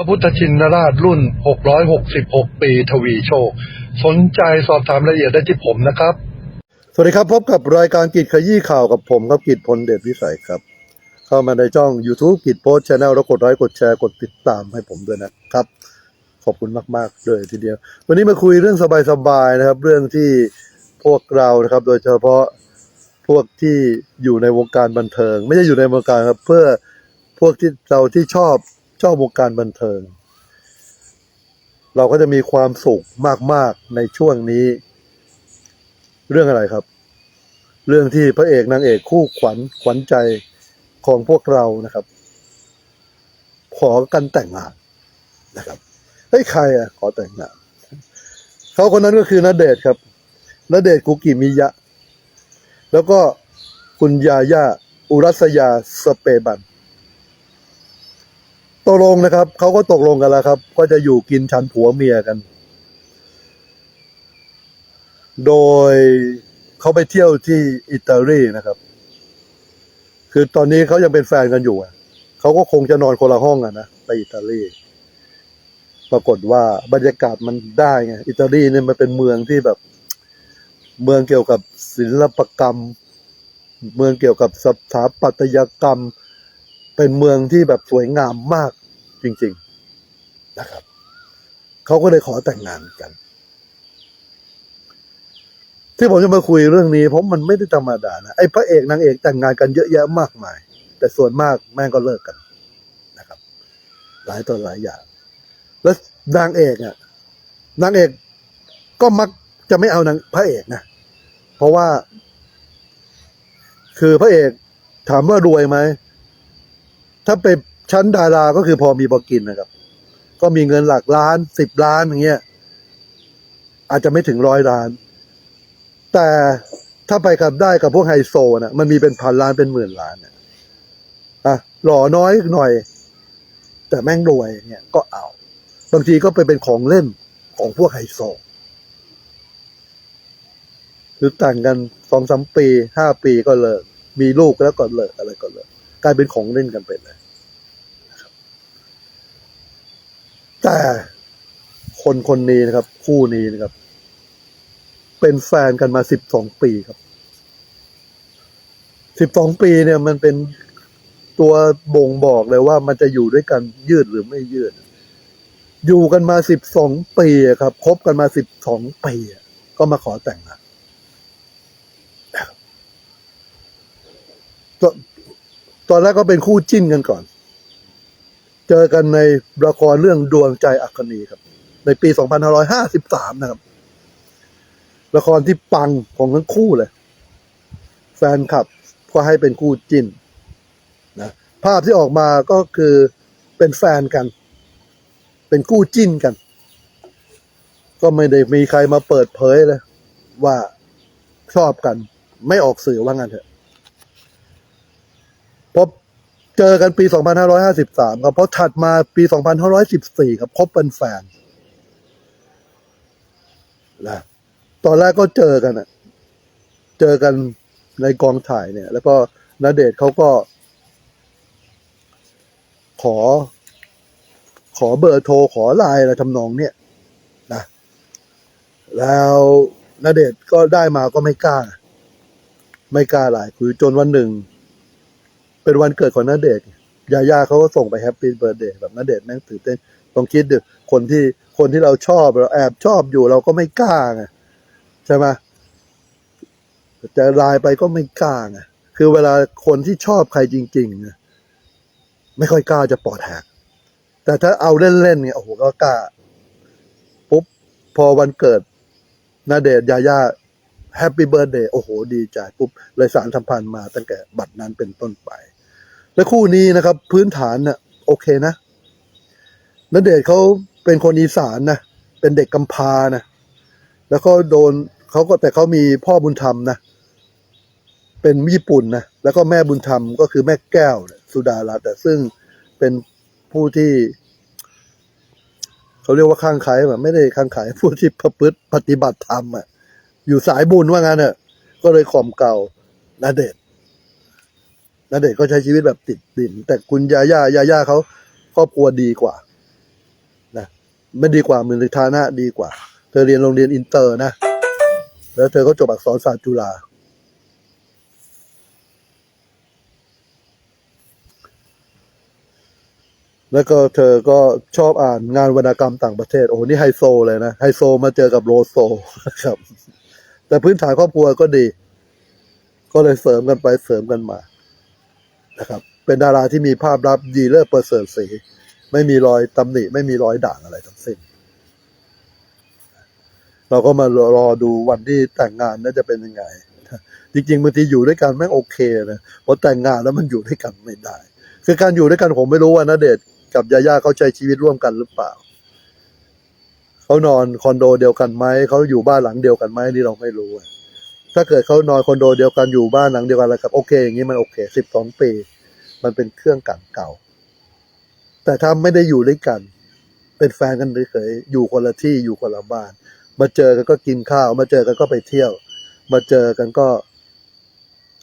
พระพุทธชินราชรุ่น 666 ปีทวีโชค สนใจสอบถามรายละเอียดได้ที่ผมนะครับ สวัสดีครับ พบกับรายการกิจขยี้ข่าวกับผมครับกิจพลเดชวิสัยครับ เข้ามาในช่อง YouTube กิจโพสช n แนลแล้วกดไลค์กดแชร์กดติดตามให้ผมด้วยนะครับ ขอบคุณมากๆเลยทีเดียว วันนี้มาคุยเรื่องสบายๆนะครับ เรื่องที่พวกเรานะครับ โดยเฉพาะพวกที่อยู่ในวงการบันเทิง ไม่ใช่อยู่ในวงการครับเพื่อพวกที่เราที่ชอบ ชอบวงการบันเทิง เราก็จะมีความสุขมากๆในช่วงนี้ เรื่องอะไรครับ เรื่องที่พระเอกนางเอกคู่ขวัญขวัญใจของพวกเรานะครับ ขอกันแต่งงานนะครับเฮ้ยใครอะ ขอแต่งงานเขาคนนั้นก็คือณเดชครับณเดชกุกิมิยะ แล้วก็คุณยาย่าอุรัสยาสเปบัน ตกลงนะครับเขาก็ตกลงกันแล้วครับ ก็จะอยู่กินฉันผัวเมียกัน โดยเขาไปเที่ยวที่อิตาลีนะครับ คือตอนนี้เขายังเป็นแฟนกันอยู่อะเขาก็คงจะนอนคนละห้องอะนะไปอิตาลีปรากฏว่าบรรยากาศมันได้ไงอิตาลีเนี่ยมันเป็นเมืองที่แบบ เมืองเกี่ยวกับศิลปกรรม เมืองเกี่ยวกับสถาปัตยกรรม เป็นเมืองที่แบบสวยงามมาก จริง ๆนะครับเขาก็เลยขอแต่งงานกัน ที่ผมจะมาคุยเรื่องนี้ เพราะมันไม่ได้ธรรมดานะไอ้พระเอกนางเอกแต่งงานกันเยอะแยะมากมาย แต่ส่วนมากแม่งก็เลิกกันนะครับ หลายต่อหลายอย่าง แล้วนางเอกอะนางเอกก็มักจะไม่เอานางพระเอกนะเพราะว่า คือพระเอกถามว่ารวยไหมถ้าเป็น ชั้นดาราก็คือพอมีพอกินนะครับ ก็มีเงินหลักล้านสิบล้านอย่างเงี้ยอาจจะไม่ถึงร้อยล้าน แต่ถ้าไปกับได้กับพวกไฮโซนะมันมีเป็นพันล้านเป็นหมื่นล้านนะอะหล่อน้อยหน่อย แต่แม่งรวยเนี่ยก็เอา บางทีก็ไปเป็นของเล่นของพวกไฮโซหรือแต่งกันสองสามปีห้าปีก็เลิกมีลูกแล้วก็เลิกอะไรก็เลิกกลายเป็นของเล่นกันไปเลยนะครับ แต่คนคนนี้นะครับ คู่นี้นะครับ เป็นแฟนกันมาสิบสองปีครับสิบสองปีเนี่ยมันเป็นตัวบ่งบอกเลยว่ามันจะอยู่ด้วยกันยืดหรือไม่ยืด อยู่กันมาสิบสองปีครับคบกันมาสิบสองปีก็มาขอแต่งงานตอนแรกก็เป็นคู่จิ้นกันก่อน เจอกันในละครเรื่องดวงใจอัคนีครับ ในปี 2553 นะครับ ละครที่ปังของทั้งคู่เลย แฟนคลับก็ให้เป็นคู่จิ้นนะภาพที่ออกมาก็คือเป็นแฟนกัน เป็นคู่จิ้นกัน ก็ไม่ได้มีใครมาเปิดเผยเลย ว่าชอบกัน ไม่ออกสื่อว่างั้นเถอะพบ เจอกันปี 2553 ครับเพราะถัดมาปี 2514 ครับพบเป็นแฟนนะตอนแรกก็เจอกันอะเจอกันในกองถ่ายเนี่ย แล้วก็ณเดชเขาก็ ขอ ขอเบอร์โทรขอไลน์อะไรทำนองเนี่ยนะแล้วณเดชก็ได้มาก็ไม่กล้า ไม่กล้าไลน์คุยจนวันหนึ่ง เป็นวันเกิดของณเดชยาย่าเขาก็ส่งไปแฮปปี้เบิร์ดเดย์แบบณเดชน์แม่งตื่นเต้นลองคิดดูคนที่คนที่เราชอบเราแอบชอบอยู่เราก็ไม่กล้าไงใช่ไหมจะไลน์ไปก็ไม่กล้าไงคือเวลาคนที่ชอบใครจริงๆนี่ยไม่ค่อยกล้าจะปอดแหกแต่ถ้าเอาเล่นๆเนี่ยโอ้โหก็กล้าปุ๊บพอวันเกิดนาเดชยาย่าแฮปปี้เบิร์ดเดย์โอ้โห ดีใจปุ๊บเลยสารสัมพันธ์มาตั้งแต่บัดนั้นเป็นต้นไป และคู่นี้นะครับ พื้นฐานน่ะ โอเคนะณเดชเขาเป็นคนอีสานนะเป็นเด็กกำพานะแล้วก็โดนเขาก็แต่เขามีพ่อบุญธรรมนะเป็นญี่ปุ่นนะแล้วก็แม่บุญธรรมก็คือแม่แก้วสุดารัตน์ซึ่งเป็นผู้ที่เขาเรียกว่าข้างใครแบบไม่ได้ข้างใครผู้ที่ประพฤติปฏิบัติธรรมอะอยู่สายบุญว่างั้นเนอะก็เลยข่มเก่าณเดช น์ณเดชน์ก็ใช้ชีวิตแบบติดดิน แต่คุณยาย่ายาย่าเขาครอบครัวดีกว่านะไม่ดีกว่ามือฐานะดีกว่า เธอเรียนโรงเรียนอินเตอร์นะ แล้วเธอก็จบอักษรศาสตร์จุฬาแล้วก็เธอก็ชอบอ่านงานวรรณกรรมต่างประเทศ โอ้นี่ไฮโซเลยนะ ไฮโซมาเจอกับโลโซครับ แต่พื้นฐานครอบครัวก็ดี ก็เลยเสริมกันไปเสริมกันมา นะครับ เป็นดาราที่มีภาพลักษณ์ดีเลิศประเสริฐสี ไม่มีรอยตำหนิ ไม่มีรอยด่างอะไรทั้งสิ้น เราก็มารอดูวันที่แต่งงานน่าจะเป็นยังไง จริงๆบางทีอยู่ด้วยกันแม่งโอเคนะพอแต่งงานแล้วมันอยู่ด้วยกันไม่ได้ คือการอยู่ด้วยกันผมไม่รู้ว่าณเดชกับยาย่าเขาใช้ชีวิตร่วมกันหรือเปล่าเขานอนคอนโดเดียวกันไหมเขาอยู่บ้านหลังเดียวกันไหมนี่เราไม่รู้ ถ้าเกิดเขานอนคอนโดเดียวกันอยู่บ้านหลังเดียวกันแล้วครับโอเค อย่างนี้มันโอเคสิบสองปี มันเป็นเครื่องกันเก่า แต่ถ้าไม่ได้อยู่ด้วยกัน เป็นแฟนกันเฉยๆอยู่คนละที่อยู่คนละบ้าน มาเจอกันก็กินข้าว มาเจอกันก็ไปเที่ยว มาเจอกันก็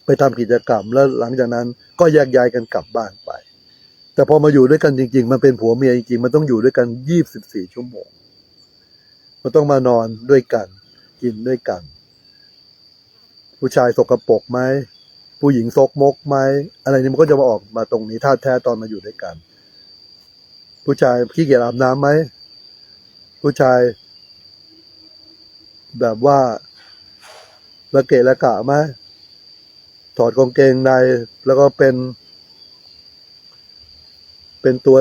ไปทำกิจกรรมแล้วหลังจากนั้น ก็แยกย้ายกันกลับบ้านไป แต่พอมาอยู่ด้วยกันจริง ๆ มันเป็นผัวเมียจริงๆมันต้องอยู่ด้วยกันยี่สิบสี่ชั่วโมงมันต้องมานอนด้วยกัน กินด้วยกัน ผู้ชายสกรปรกไหมผู้หญิงซกมกไหมอะไรนี้มันก็จะมาออกมาตรงนี้ท่าแท้ตอนมาอยู่ด้วยกัน ผู้ชายขี้เกียจอาบน้ำไหมผู้ชาย แบบว่าละเกะละกะไหมถอดกางเกงในแล้วก็เป็น เป็นตัว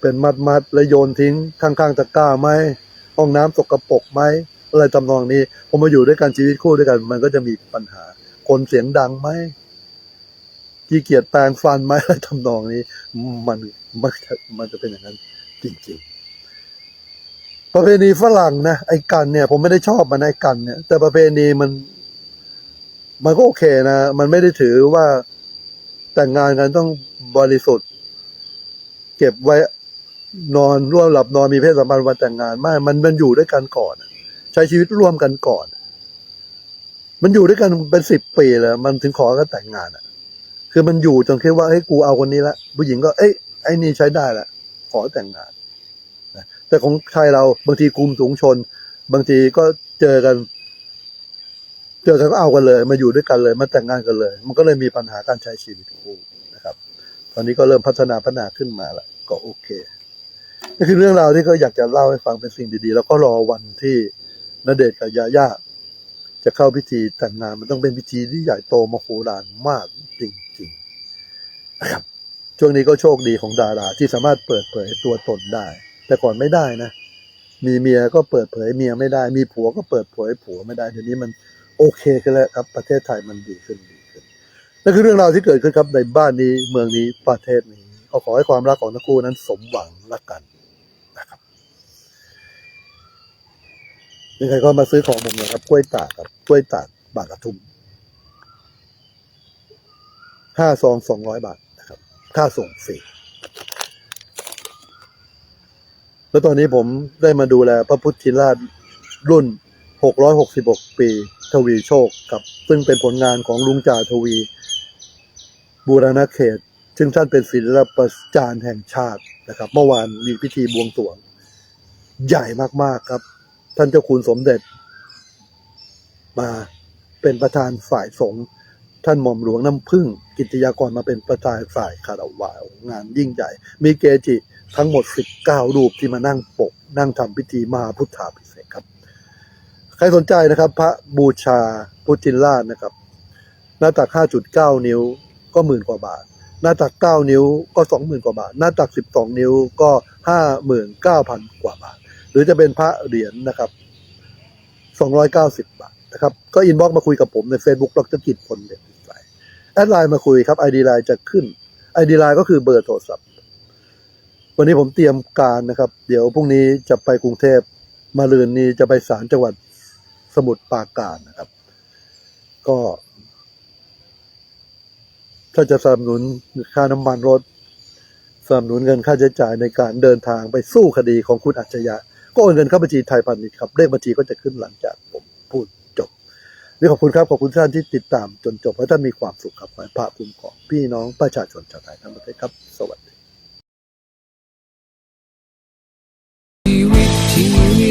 เป็นมัดมัดแล้วโยนทิ้งข้างๆตะกร้าไหมห้องน้ำสกปรกไหม อะไรทำนองนี้พอมาอยู่ด้วยกันชีวิตคู่ด้วยกัน มันก็จะมีปัญหา คนเสียงดังไหมขี้เกียจแปรงฟันไหมอะไรทำนองนี้ มันมันมันจะเป็นอย่างนั้น จริงๆ ประเพณีฝรั่งนะไอ้กันเนี่ย ผมไม่ได้ชอบมันไอ้กันเนี่ย แต่ประเพณีมัน มันก็โอเคนะ มันไม่ได้ถือว่าแต่งงานกันต้องบริสุทธิ์ เก็บไว้นอนร่วมหลับนอนมีเพศสัมพันธ์วันแต่งงานไม่ มันมันอยู่ด้วยกันก่อน ใช้ชีวิตร่วมกันก่อน มันอยู่ด้วยกันเป็นสิบปีแล้ว มันถึงขอกันแต่งงานอะ คือมันอยู่จนคิดว่าเฮ้ยกูเอาคนนี้ละผู้หญิงก็เอ้ยไอ้นี่ใช้ได้ละขอแต่งงานแต่ของไทยเราบางทีกลุ่มสูงชน บางทีก็เจอกัน เจอกันก็เอากันเลย มาอยู่ด้วยกันเลย มาแต่งงานกันเลย มันก็เลยมีปัญหาการใช้ชีวิตคู่นะครับ ตอนนี้ก็เริ่มพัฒนาพัฒนาขึ้นมาล้วก็โอเคนี่คือเรื่องราวที่ก็อยากจะเล่าให้ฟังเป็นสิ่งดีๆ แล้วก็รอวันที่ ณเดชน์กับยาย่าจะเข้าพิธีแต่งงานมันต้องเป็นพิธีที่ใหญ่โตมโหฬารมากจริงๆนะครับช่วงนี้ก็โชคดีของดาราที่สามารถเปิดเผยตัวตนได้ แต่ก่อนไม่ได้นะ มีเมียก็เปิดเผยเมียไม่ได้ มีผัวก็เปิดเผยผัวไม่ได้เดี๋ยวนี้มันโอเคขึ้นแล้วครับประเทศไทยมันดีขึ้นดีขึ้นนั่นคือเรื่องราวที่เกิดขึ้นครับในบ้านนี้เมืองนี้ประเทศนี้ก็ขอให้ความรักของทั้งคู่นั้นสมหวังละกันนะครับ ยังไงก็มาซื้อของผมเลยครับกล้วยตากครับกล้วยตากบาทกระทุมห้าซองสองร้อยบาทนะครับ ค่าส่งฟรีแล้วตอนนี้ผมได้มาดูแลพระพุทธราชรุ่น 666 ปี ทวีโชคกับ ซึ่งเป็นผลงานของลุงจ่าทวี บูรณเขต ซึ่งท่านเป็นศิลปจารย์แห่งชาตินะครับ เมื่อวานมีพิธีบวงสรวง ใหญ่มากๆครับ ท่านเจ้าคุณสมเด็จ มาเป็นประธานฝ่ายสงฆ์ท่านหม่อมหลวงน้ำพึ่ง กิติยากรมาเป็นประธานฝ่ายคารวะงานยิ่งใหญ่ มีเกจิทั้งหมด 19 รูปที่มานั่งปก นั่งทำพิธีมหาพุทธาพิเศษกครับ ใครสนใจนะครับ พระบูชาพุทธินราชนะครับ หน้าตัก 5.9 นิ้วก็หมื่นกว่าบาท หน้าตัก 9 นิ้วก็ 20,000 กว่าบาท หน้าตัก 12 นิ้วก็ 59,000 กว่าบาท รือจะเป็นพระเหรียญนะครับ290 บาทนะครับ ก็อินบ็อกมาคุยกับผมใน Facebook ดรกิจพลเด็ดใสแอดไลน์มาคุยครับ ID ไลน์จะขึ้น ID ไลน์ก็คือเบอร์โทรศัพท์ วันนี้ผมเตรียมการนะครับ เดี๋ยวพรุ่งนี้จะไปกรุงเทพมาลืนนี้จะไปศาลจังหวัดสมุทรปราการนะครับ ก็ ถ้าจะสนับสนุนค่าน้ำมันรถสนับสนุนเงินค่าใช้จ่ายในการเดินทางไปสู้คดีของคุณอัจฉริยะ ก็โอนเงินเข้าบัญชีไทยพาณิชย์ครับเลขบัญชีก็จะขึ้นหลังจากผมพูดจบนี่ขอบคุณครับขอบคุณท่านที่ติดตามจนจบและท่านมีความสุขครับขอให้พระคุณของพี่น้องประชาชนชาวไทยทั้งประเทศครับ สวัสดีชีวิตชีวิ